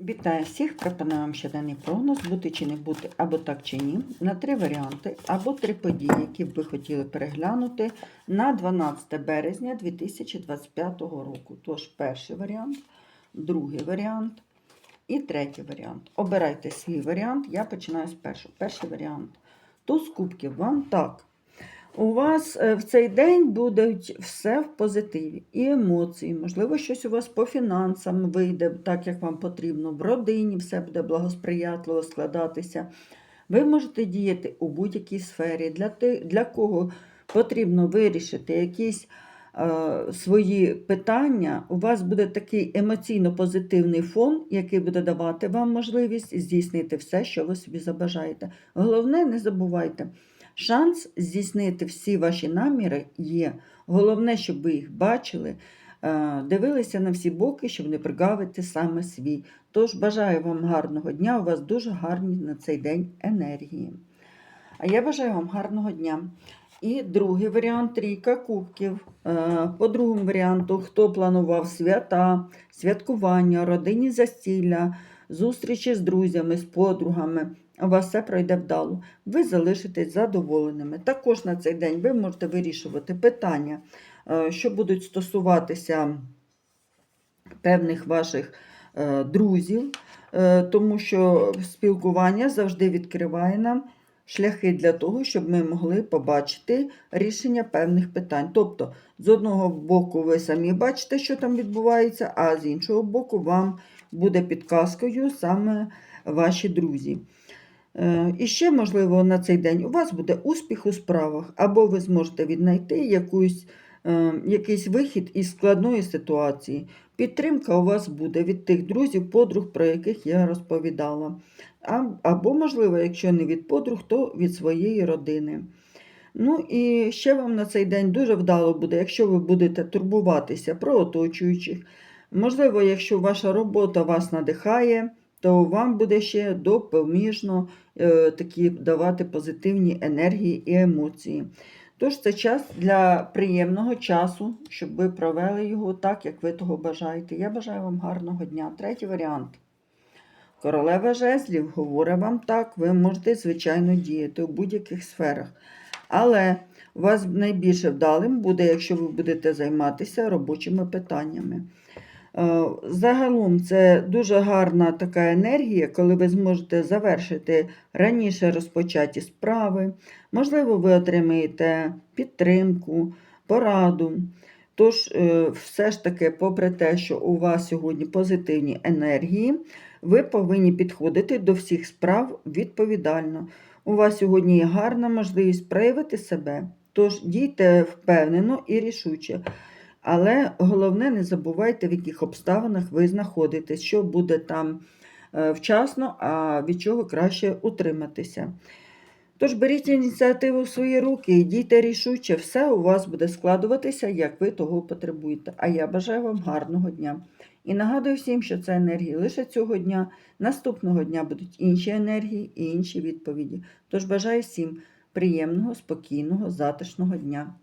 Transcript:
Вітаю всіх! Пропоную вам щоденний прогноз, бути чи не бути, або так чи ні, на три варіанти, або три події, які б ви хотіли переглянути на 12 березня 2025 року. Тож, перший варіант, другий варіант і третій варіант. Обирайте свій варіант, я починаю з першого. Перший варіант. Туз кубків вам так. У вас е, в цей день буде все в позитиві і емоції. Можливо, щось у вас по фінансам вийде так, як вам потрібно. В родині все буде благосприятливо складатися. Ви можете діяти у будь-якій сфері. Для, ти, для кого потрібно вирішити якісь е, свої питання, у вас буде такий емоційно позитивний фон, який буде давати вам можливість здійснити все, що ви собі забажаєте. Головне, не забувайте. Шанс здійснити всі ваші наміри є. Головне, щоб ви їх бачили, е, дивилися на всі боки, щоб не пригавити саме свій. Тож бажаю вам гарного дня, у вас дуже гарні на цей день енергії. А я бажаю вам гарного дня. І другий варіант трійка кубків. Е, По другому варіанту, хто планував свята, святкування, родинні застілля, зустрічі з друзями, з подругами. У вас все пройде вдало. Ви залишитесь задоволеними. Також на цей день ви можете вирішувати питання, е, що будуть стосуватися певних ваших е, друзів, е, тому що спілкування завжди відкриває нам шляхи для того, щоб ми могли побачити рішення певних питань. Тобто, з одного боку, ви самі бачите, що там відбувається, а з іншого боку, вам буде підказкою саме ваші друзі. Е, І ще, можливо, на цей день у вас буде успіх у справах, або ви зможете віднайти якусь, е, якийсь вихід із складної ситуації. Підтримка у вас буде від тих друзів, подруг, про яких я розповідала. Або, можливо, якщо не від подруг, то від своєї родини. Ну і ще вам на цей день дуже вдало буде, якщо ви будете турбуватися про оточуючих. Можливо, якщо ваша робота вас надихає, то вам буде ще допоміжно е, такі давати позитивні енергії і емоції. Тож це час для приємного часу, щоб ви провели його так, як ви того бажаєте. Я бажаю вам гарного дня. Третій варіант. Королева жезлів говорить вам так, ви можете, звичайно, діяти у будь-яких сферах. Але у вас найбільше вдалим буде, якщо ви будете займатися робочими питаннями. Е, Загалом це дуже гарна така енергія, коли ви зможете завершити раніше розпочаті справи. Можливо, ви отримаєте підтримку, пораду. Тож, е, все ж таки, попри те, що у вас сьогодні позитивні енергії, ви повинні підходити до всіх справ відповідально. У вас сьогодні є гарна можливість проявити себе. Тож дійте впевнено і рішуче. Але головне, не забувайте, в яких обставинах ви знаходитесь, що буде там е, вчасно, а від чого краще утриматися. Тож беріть ініціативу в свої руки і рішуче, все у вас буде складуватися, як ви того потребуєте. А я бажаю вам гарного дня. І нагадую всім, що це енергії лише цього дня. Наступного дня будуть інші енергії і інші відповіді. Тож бажаю всім приємного, спокійного, затишного дня.